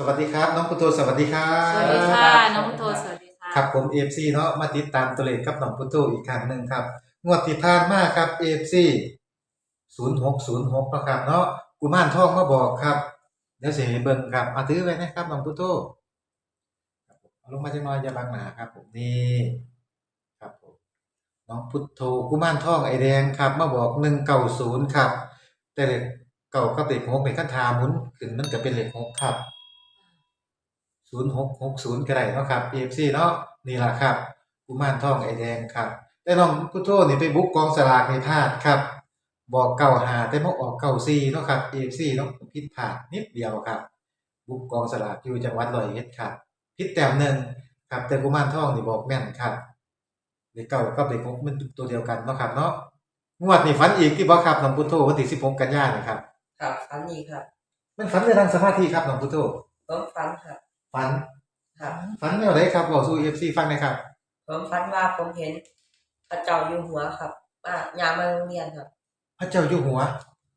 สวัสดีครับ น้องพุทโธสวัสดีครับสวัสดีค่ะน้องพุทโธสวัสดีค่ะครับผม AFC เนาะมาติดตามตัวเลขกับน้องพุทโธอีกครั้งหนึ่งครับงวดที่ผ่านมาครับ AFC 0606เนาะครับเนาะกุมารทองมาบอกครับเดี๋ยวสิให้เบิ่งครับเอาถือไว้นะครับน้องพุทโธครับผมเอาลงมาจังน้อยอย่าบังหนาครับ ผมนี่ครับผมน้องพุทโธกุมารทองไอแดงครับ มาบอก190ครับ แต่เลขเก่ากับเลขหกเป็นคันทาหมุนขึ้นมันก็เป็นเลขหกครับ ศูนย์หกหกศูนย์ก็ได้เนาะครับ AFC เนาะนี่ล่ะครับกุมารทองไอแดงครับ แต่น้องพุทโธนี่ไปบุกกองสลากในพลาดครับ บอกเก่าหาแต่มาออกเก่าซีเนาะครับ AFC เนาะผิดพลาดนิดเดียวครับ บุกกองสลากอยู่จังหวัดร้อยเอ็ดครับผิดแต้มหนึ่งครับแต่กุมารทองนี่บอกแม่นครับเด็กเก่ากับเด็กหกมันตัวเดียวกันเนาะครับเนาะงวดนี่ฝันอีกที่บ่ครับน้องพุทโธวันที่16กันยายนครับ ครับฝันดีครับ มันฝันในทางสมาธิครับน้องพุทโธผมฝันครับ ฝันครับฝันแนวไหนครับบอกสู่ AFC ฟังหน่อยครับ ผมฝันว่าผมเห็นพระเจ้าอยู่หัวครับว่ายามมาโรงเรียนครับ พระเจ้าอยู่หัว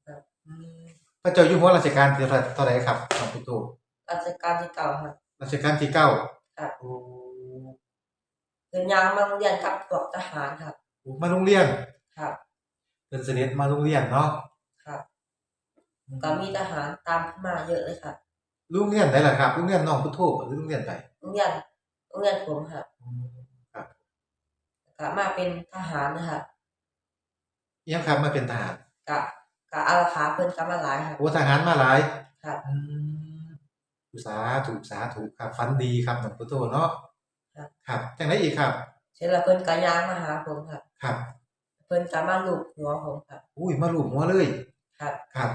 ครับ อืมพระเจ้าอยู่หัวรัชกาลที่เท่าไหรครับน้องพุทโธราชการที่เก่าครับ รัชกาลที่เก้าครับ โอ้เป็นยามมาโรงเรียนกับพวกทหารครับ มาโรงเรียนครับ เป็นเสด็จมาโรงเรียนเนาะครับ ก็มีทหารตามเข้ามาเยอะเลยครับ โรงเรียนไหนล่ะครับโรงเรียนน้องพุทโธหรือโรงเรียนไหนโรงเรียนโรงเรียนผมครับอืมครับก็มาเป็นทหารนะครับเอี่ยังครับมาเป็นทหารกะกะอาราขาเพิ่นก็มาหลายครับ โอ้ทหารมาหลายครับ อืมอุตสาถูกสาถูกครับฟันดีครับน้องพุทโธเนาะครับ ครับจังไหนอีกครับ เสร็จแล้วเพิ่นก็ย้ายมาหาผมครับ ครับ เพิ่นก็มาลูบหัวผมครับ อุ้ยมาลูบหัวเลย ครับ ครับ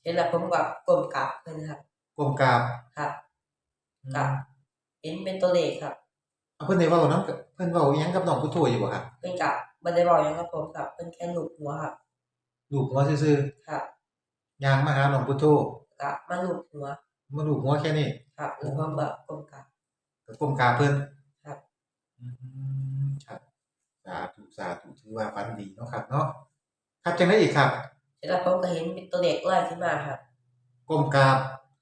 เสร็จแล้วผมก็ก้มกราบเพิ่นครับ ก้มกราบครับอืมครับเห็นเป็นตัวเลขครับเอาเพิ่นได้เว้านํกับเพิ่นเว้าอิหยังกับน้องพุทโธอยู่บ่ครับเพิ่นกับบ่ได้บอกหยังกับผมครับเพิ่นแค่ลูบหัวครับลูบหัวซื่อครับๆย่างมาหาน้องพุทโธก็มาลูบหัวมาลูบหัวแค่นี้ครับแล้วก็แบบก้มกราบก็ก้มกราบเพิ่นครับ อืมครับสาธุสาธุถือว่าฝันดีเนาะครับ เนาะครับจังได๋อีกครับ เสร็จแล้วผมก็เห็นเป็นตัวเลขลอยขึ้นมาครับก้มกราบ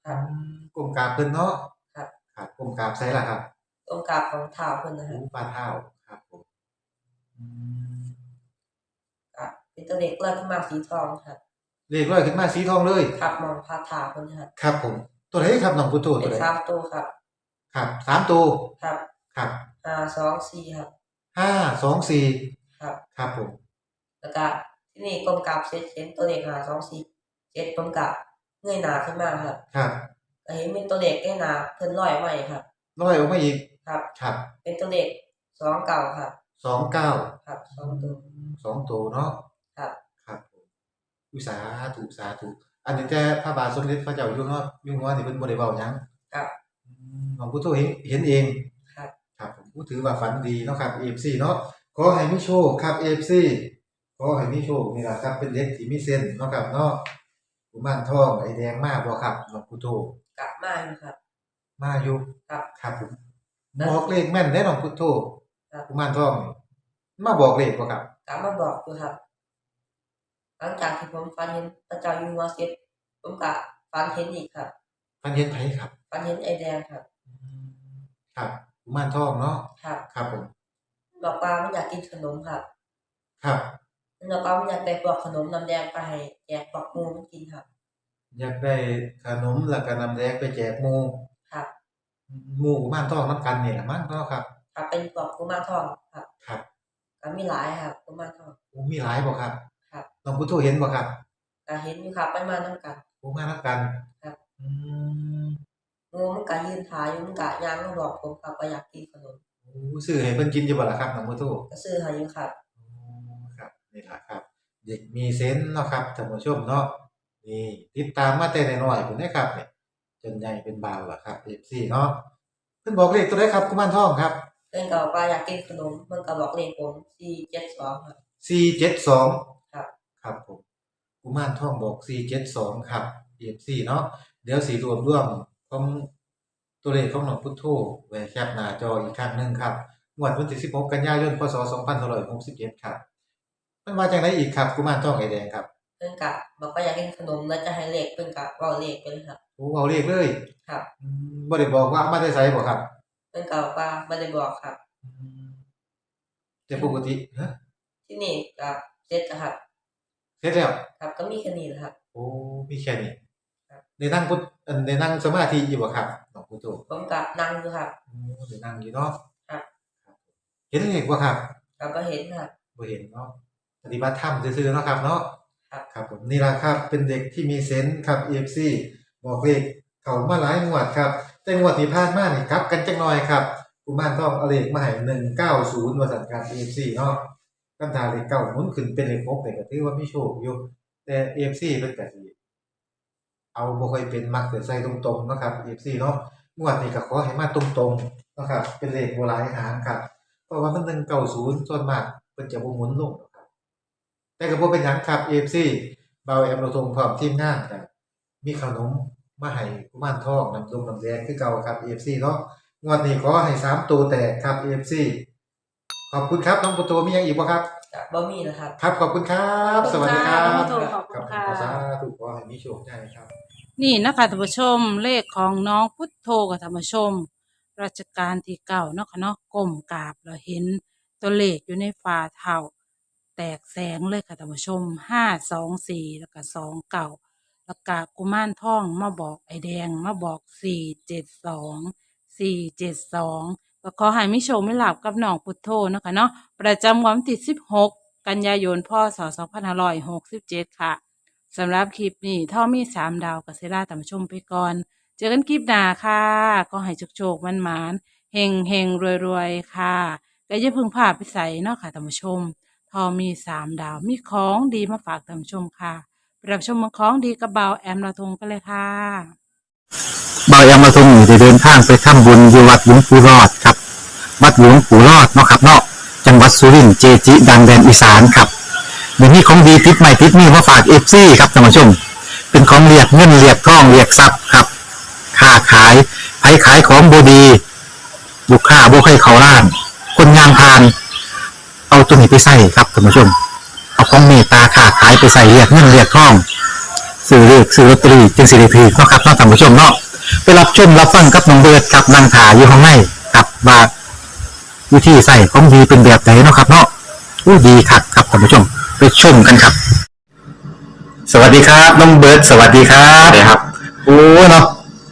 ครับอืมก้มกราบเพิ่นเนาะครับ ครับก้มกราบใส่ล่ะครับก้มกราบของเท้าเพิ่นนะครัหูบปลาเท้าครับผมอืมก็เป็นตัวเลขลอยขึ้นมาสีทองครับเลขร้อยขึ้นมาสีทองเลย ครับมองพาเท้าเพิ่นนะครับครับผม ตัวไหนครับน้องพุทโธเป็ตัวนไหนสามตัวครับ ครับสามตัวครับครับห้าสองสี่ครับ ห้าสองสี่ครับ ครับผมแล้วก็ที่นี่ก้มกราบเสร็จเห็นตัวเลขห้าสองสี่เสร็จผมก็ เงยหน้าขึ้นมาครับครับก็เห็นเป็นตัวเลขใกล้หน้าเพิ่นลอยไว้ครับร้อยออกมาอีกครับครับ เป็นตัวเลขสองเก่าครับสองเก้าครับสองตัวสองตัวเนาะครับครับผมอุสาถูสาธุอันนี้แต่พระบาทสมเด็จพระเจ้าอยู่หัวอยู่หัวนี่เพิ่นบ่ได้เว้าหยังครับอืมหลวงปู่โตเห็นเห็นเองครับครับผมผู้ถือว่าฝันดีเนาะครับ AFC เนาะขอให้มีโชคครับ AFC ขอให้มีโชคนี่ล่ะครับเป็นเด็กที่มีเส้นเนาะครับเนาะ กุมารทองไอ้แดงมาบ่ครับหลวงปู่โตกลับมาอยู่ครับ มาอยู่ครับครับผมบอกเลขแม่นได้หลวงปู่โตครับ กุมารทองนี่มาบอกเลขบ่ครับกลับมาบอกอยู่ครับ หลังจากที่ผมฝันเห็นพระเจ้าอยู่หัวเสร็จผมก็ฝันเห็นอีกครับฝันเห็นไผครับฝันเห็นไอ้แดงครับ อืมครับกุมารทองเนาะครับ ครับผมบอกว่ามันอยากกินขนมครับ ครับ มันบอกว่ามันอยากได้พวกขนมน้ำแดงไปให้แจกพวกหมูมันกินครับ อยากได้ขนมแล้วก็น้ำแดงไปแจกหมู่ครับ หมู่กุมารทองนํกันนี่แหละมั้งเนาะครับ ครับเป็นพวกกุมารทองครับ ครับก็มีหลายครับกุมารทอง โอ้มีหลายบ่ครับครับ น้องพุทโธเห็นบ่ครับก็เห็นอยู่ครับไปมาน้ำกันโอ้มานํกันครับ อืมหมูมันก็ยืนถ่ายอยู่มันก็ย่างมาบอกผมครับว่าอยากกินขนมโอ้ซื้อให้เพิ่นกินอยู่บ่ล่ะครับน้องพุทโธก็ซื้อให้อยู่ครับ โอ้ครับนี่ล่ะครับ เด็กมีเซนส์เนาะครับท่านผู้ชมเนาะนี่ติดตามมาแต่น้อยๆพุ่นเด้ครับเนี่ยจนใหญ่เป็นบ่าวล่ะครับ FC เนาะเพิ่นบอกเลขตัวใดครับกุมารทองครับเพื่อนก็บอกว่าอยากกินขนมมันก็บอกเลขผมสี่เจ็ดสองครับ472ครับครับผมกุมารทองบอก472ครับ FC เนาะเดี๋ยวสิรวบรวมของตัวเลขของน้องพุทโธไว้แคปหน้าจออีกครั้งหนึงครับงวดวันที่ 16 กันยายน พศ 2567 ครับ มันมาจากไหนอีกครับกุมารทองไอแดงครับพิ่นก็บอกว่าอยากกินขนมแล้วจะให้เลขเพิ่นก็เว้าเลขไปเลยครับโอ้เอาเลขเลยครับอืมบ่ได้บอกว่ามาได้ไสบ่ครับเพิ่นก็บอกว่าบ่ได้บอกครับ อืมแต่ปกติฮะที่นี่ก็เสร็จแล้วครับ เสร็จแล้ว ครับก็มีแค่นี้แหละครับ โอ้มีแค่นี้ครับ ได้นั่งพุทเอ่อได้นั่งสมาธิอยู่บ่ครับน้องพุทโธผมก็นั่งอยู่ครับ โอ้ได้นั่งอยู่เนาะครับ เห็นเลขบ่ครับครับก็เห็นครับบ่เห็นเนาะ ปฏิบัติธรรมซื่อๆเนาะครับเนาะครับครับผมนี่ล่ะครับเป็นเด็กที่มีเซนส์ครับ EFC บอกเลขเข้ามาหลายงวดครับ แต่งวดที่ผ่านมานี่กลับกันจักหน่อยครับกุมารทองเอาเลขมาให้190ว่าสั่นครับ EFC เนาะกันทาเลขเก้าหมุนขึ้นเป็นเลข6นี่ก็ถือว่ามีโชคอยู่แต่ EFC เพิ่นก็สิเอาบ่ค่อยเป็นมักจะใส่ตรงๆเนาะครับ EFC เนาะงวดนี้ก็ขอให้มาตรงๆเนาะครับเป็นเลขบ่หลายหางครับเพราะว่ามัน190ส่วนมากเพิ่นจะบ่หมุนลง หรอกครับแต่ก็บ่เป็นหยังครับ AFC เบาแอมเราทงพร้อมทีมงานก็มีขนมมาให้กุมารทองน้ำส้มน้ำแดงคือเก่าครับ AFC เนาะงวดนี้ขอให้สามตัวแตกครับ AFC ขอบคุณครับน้องปุโตมีหยังอีกบ่ครับก็บ่มีแล้วครับ ครับขอบคุณครับ สวัสดีครับ ขอบคุณค่ะขอบครัคุบณขอค่ะสาธุขอให้มีโชคได้ครับ นี่นะคะท่านผู้ชมเลขของน้องพุทโธกับท่านผู้ชมราชการที่เก่าเนาะค่ะเนาะก้มกราบเราเห็นตัวเลขอยู่ในฝ่าเท้าแตกแสงเลยค่ะท่านผู้ชมห้าสองสี่แล้วก็สองเก่าแล้วก็กุมารทองมาบอกไอแดงมาบอกสี่เจ็ดสองสี่เจ็ดสองก็ขอให้มิโชคไม่หลับกับน้องพุทโธเนาะคะเนาะประจำวันที่สิบหกกันยายนพศสองพันห้าร้อยหกสิบเจ็ดค่ะสำหรับคลิปนี้ท่อมีสามดาวกับเซราตามชมไปก่อน เจอกันคลิปหน้าค่ะก็ให้โชคๆมันมานเฮงเฮงรวยรวยค่ะก็อย่าพึ่งพาไปใส่เนาะค่ะท่านผู้ชม ทอมีสามดาวมีของดีมาฝากท่านผู้ชมค่ะไปรับชมของดีกับเบาแอมลาทงกันเลยค่ะเบายามาทงอยู่ได้เดินทางไปทำบุญอยู่วัดหลวงปู่รอดครับ วัดหลวงปู่รอดเนาะครับเนาะจังหวัดสุรินทร์เจจิ ดังแดนอีสานครับเดี๋ยวนี้ของดีติดใหม่ติดนี่มาฝากเอฟซีครับท่านผู้ชม เป็นของเรียกเงินเรียกทองเรียกทรัพย์ครับค้าขายไผขายของบดีลูกค้าบุคให้เขาล้าน คนงานพาน เอาตัวนี้ไปใส่ครับท่านผู้ชม เอาของเมตตาค้าขายไปใส่เรียกเงินเรียกทองซื้อเลขซื้อลอตเตอรี่จึงสิริพีเนะครับนาะท่านผู้ชมเนาะไปรับชมรับฟังกับน้องเบิร์ดกับนางถาอยู่ข้างในกับว่าวิธีใส่ของดีเป็นแบบไหนเนาะครับ เนาะอู้ดีคักครับท่านผู้ชม ไปชมกันครับ สวัสดีครับน้องเบิร์ดสวัสดีครับ สวัสดีครับ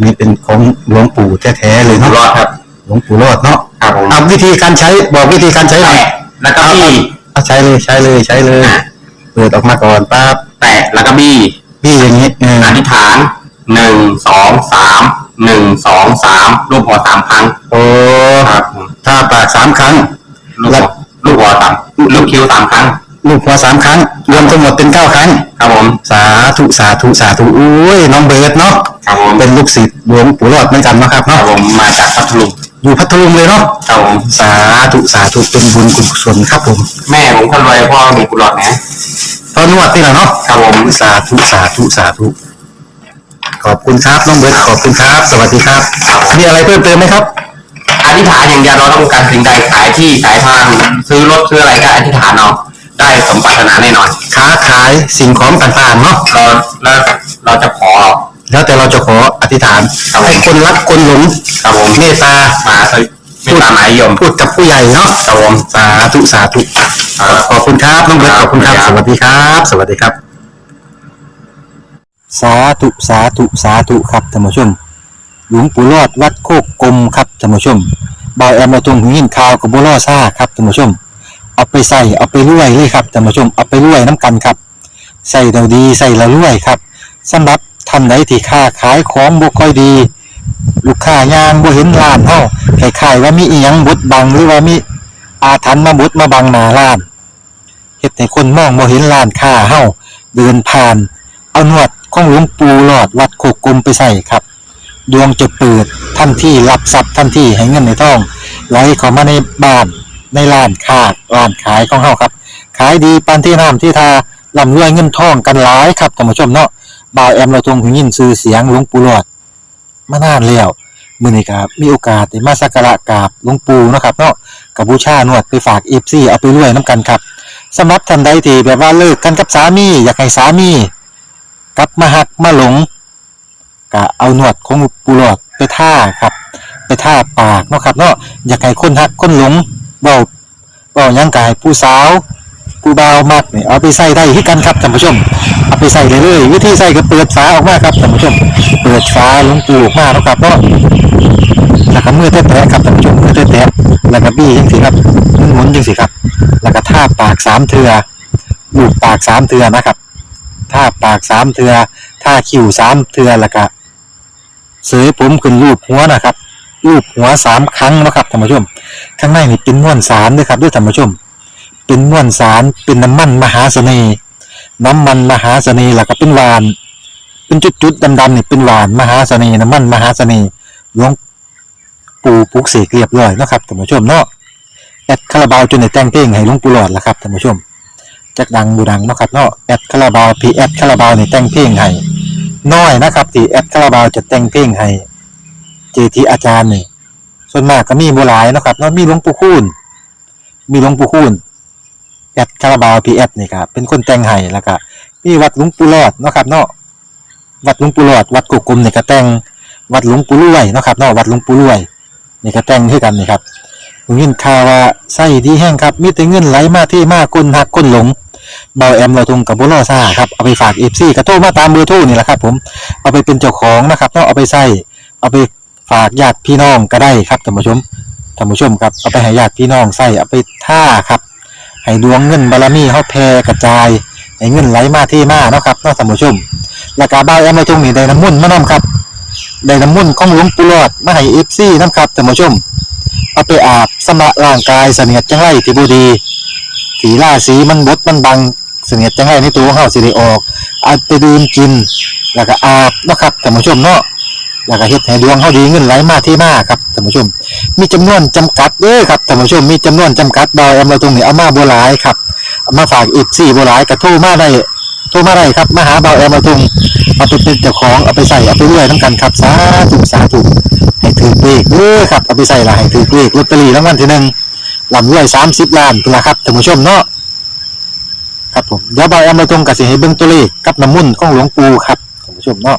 นนี้เป็นของหลวงปู่แท้ๆเลยอยู่เนาะรอดครับ หลวงปู่รอดเนาะครับผมเอาวิธีการใช้บอกวิธีการใช้หน่อยแตะแล้วก็บี้เอาใช้เลยใช้เลยใช้เลยเปิดออกมาก่อนปั๊บแตะแล้วก็บี้พี่อย่างนี้เอออธิษฐานหนึ่งสองสามหนึ่งสองสามรูปหัวสามครั้งโอ้ครับผมถ้าปากสามครั้ง ลูกหัวลูกหัวสามลูกคิ้วสามครั้ง ลูกหัวสามครั้ง รวมทั้งหมดเป็นเก้าครั้ง ครับผม สาธุสาธุสาธุอุ้ยน้องเบิร์ดเนาะครับผม เป็นลูกศิษย์ หลวงปู่รอดเหมือนกันเนาะครับครัเนาะบผมมาจากพัทลุงอยู่พัทลุงเลยเนาะครับผมสาธุสาธุเป็นบุญกุศลครับผมแม่ผมคนรวยพ่อมีกุหลาบนะตอนนวดนี่แหละเนาะครับผมสาธุสาธุสาธุขอบคุณครับน้องเบิร์ตขอบคุณครับ สวัสดีครับ มีอะไรเพิ่มเติมไหมครับ อธิษฐานอย่างเดียวเราต้องการสิ่งใดขายที่ขายทางซื้อรถซื้ออะไรก็อธิษฐานเอาได้สมปรารถนาแน่นอนค้าขายสิ่งของต่างๆเนาะเราแล้วเราจะขอ แล้วแต่เราจะขออธิษฐานให้คนรักคนหลงครับผมเมตตามาไม่ตามหมายยมพูดกับผู้ใหญ่เนาะครับผม สาธุสาธุขอบคุณครับน้องเบิร์ตขอบคุณครับ สวัสดีครับ สวัสดีครับ สาธุสาธุสาธุครับท่านผู้ชม หลวงปู่รอดวัดโคกกลมครับท่านผู้ชมบอยแอมมาตรงหูยินข่าวกับบัวล่อซ่าครับท่านผู้ชม เอาไปใส่เอาไปรวยเลยครับท่านผู้ชมเอาไปรวยน้ำกันครับใส่เราดีใส่เรารวยครับสำหรับ ท่านใดที่ค้าขายของบ่ค่อยดี ลูกค้ายางบ่เห็นร้านเฮาคล้ายๆว่ามีอีหยังบดบังหรือว่ามีอาถรรพ์มาบดมาบังหน้าร้านเฮ็ดให้คนมองบ่เห็นร้านค้าเฮาเดินผ่าน เอานวดของหลวงปู่หลอดวัดโคกกลมไปใส่ครับ ดวงจะเปิดทันที่รับทรัพย์ทันที่ให้เงินในท้องไหลเข้ามาในบ้านในร้านค้าร้านขายของเฮาครับ ขายดีปานที่น้ำที่ทาร่ำรวยเงินทองกันหลายครับท่านผู้ชมเนาะ บ่าวแอมเราทรงหูยินชื่อเสียงหลวงปู่หลอดมานานแล้วมื้อนี้ครับมีโอกาสได้มาสักการะกราบหลวงปู่เนาะครับเนาะกับบูชาหนวดไปฝาก FC เอาไปรวยน้ำกันครับสำหรับท่านใดที่แบบว่าเลิกกันกับสามีอยากให้สามีกลับมาหักมาหลงก็เอาหนวดของปูหลอดไปท่าครับ ไปท่าปากเนาะครับเนาะอยากให้คนหักคนหลงเบาเบายังกายผู้สาว ผู้บ่าวมากนี่เอาไปใส่ได้ที่กันครับท่านผู้ชม เอาไปใส่เลยเลยวิธีใส่ก็เปิดฝาออกมาครับท่านผู้ชม เปิดฝาหลวงปูออกมาเนาะครับเนาะแล้วก็มือแตะๆครับท่านผู้ชมมือแตะๆแล้วก็บี้จังสิครับหมุนๆจังสิครับ แล้วก็ท่าปากสามเทือลูบปากสามเทือนะครับท่าปากสามเทือท่าคิ้วสามเทือแล้วก็เสยผมขึ้นรูปหัวนะครับรูปหัวสามครั้งนะครับท่านผู้ชม ข้างในนี่เป็นม้วนสารด้วยครับด้วยท่านผู้ชม เป็นมวนสาร เป็นน้ำมันมหาเสน่ห์ น้ำมันมหาเสน่ห์ล้วก็เป็นหวาน เป็นจุดๆดำๆนี่เป็นหวานมหาเสน่ห์น้ำมันมหาเสน่ห์หลวงปู่ปลุกเสกเรียบร้อยนะครับท่านผู้ชมเนาะแอดคาราบาวจนในแต่งเพลงให้หลวงปู่หลอดล้วครับท่านผู้ชมจักดังบูดังนะครับเนาะแอดคาราบาวพีแอดคาราบาวนี่แต่งเพลงให้น้อยนะครับที่แอดคาราบาวจะแต่งเพลงให้เจทีอาจารย์นี่ส่วนมากก็มีบ่หลายนะครับเนาะมีหลวงปู่คูณมีหลวงปู่คูณ แอดคาราบาวพีแอดนี่ครับเป็นคนแต่งให้แล้วก็มีวัดหลวงปู่รอดเนาะครับเนาะวัดหลวงปู่รอดวัดกุกกลมนี่ก็แต่งวัดหลวงปู่รวยเนาะครับเนาะวัดหลวงปู่รวยนี่ก็แต่งให้กันนี่ครับผมยินข่าว่าไส้ดีแห้งครับมีแต่เงินไหลมาที่มากคนหักคนหลงเบาแอมเราทงกับบุรอซ่าครับเอาไปฝากเอฟซีกระโทรมาตามเบอร์โทรนี่แหละครับ ผมเอาไปเป็นเจ้าของนะครับต้องเอาไปใส่เอาไปฝากญาติพี่น้องก็ได้ครับท่านผู้ชมท่านผู้ชมครับเอาไปให้ญาติพี่น้องใส่เอาไปท่าครับ ให้ดวงเงินบารมีเขาแผ่กระจายให้เงินไหลมาที่มาเนาะครับเนาะท่านผู้ชมแล้วก็เบาแอมเราทงนี่ได้น้ำมุ่นมานํครับได้น้ำมุ่นของหลวงปู่หลอดมาให้เอฟซีน้ำครับท่านผู้ชมเอาไปอาบสำระร่างกายเสนียดจังไรที่บูดีสีล่าสีมันบดมันบังเสนียดจังไรในตัวของเฮาสิได้ออกเอาไปดื่มกินแล้วก็อาบเนาะครับท่านผู้ชมเนาะ แล้วก็เฮ็ดให้ดวงเฮาดีเงินไหลมาที่มาครับท่านผู้ชม มีจำนวนจำกัดเด้อครับท่านผู้ชมมีจำนวนจำกัดดอยเอามาตรงนี้เอามาบ่หลายครับเอามาฝากอีก4บ่หลายก็โทรมาได้โทรมาได้ครับมาหาเบาแอมมาตรงเอาไปเป็นเจ้าของเอาไปใส่เอาไปเรื่อยนํกันครับสาธุสาธุให้ถือเลขเด้อครับเอาไปใส่ละให้ถือเลขลอตเตอรี่รางวัลที่หนึ่งลำรวยสามสิบล้านเป็นละครับท่านผู้ชมเนาะครับผมเดี๋ยวเบอยเอามาตรงกับสิให้เบิ่งตัวเลขกับน้ำมุ่นของหลวงปู่ครับท่านผู้ชมเนาะ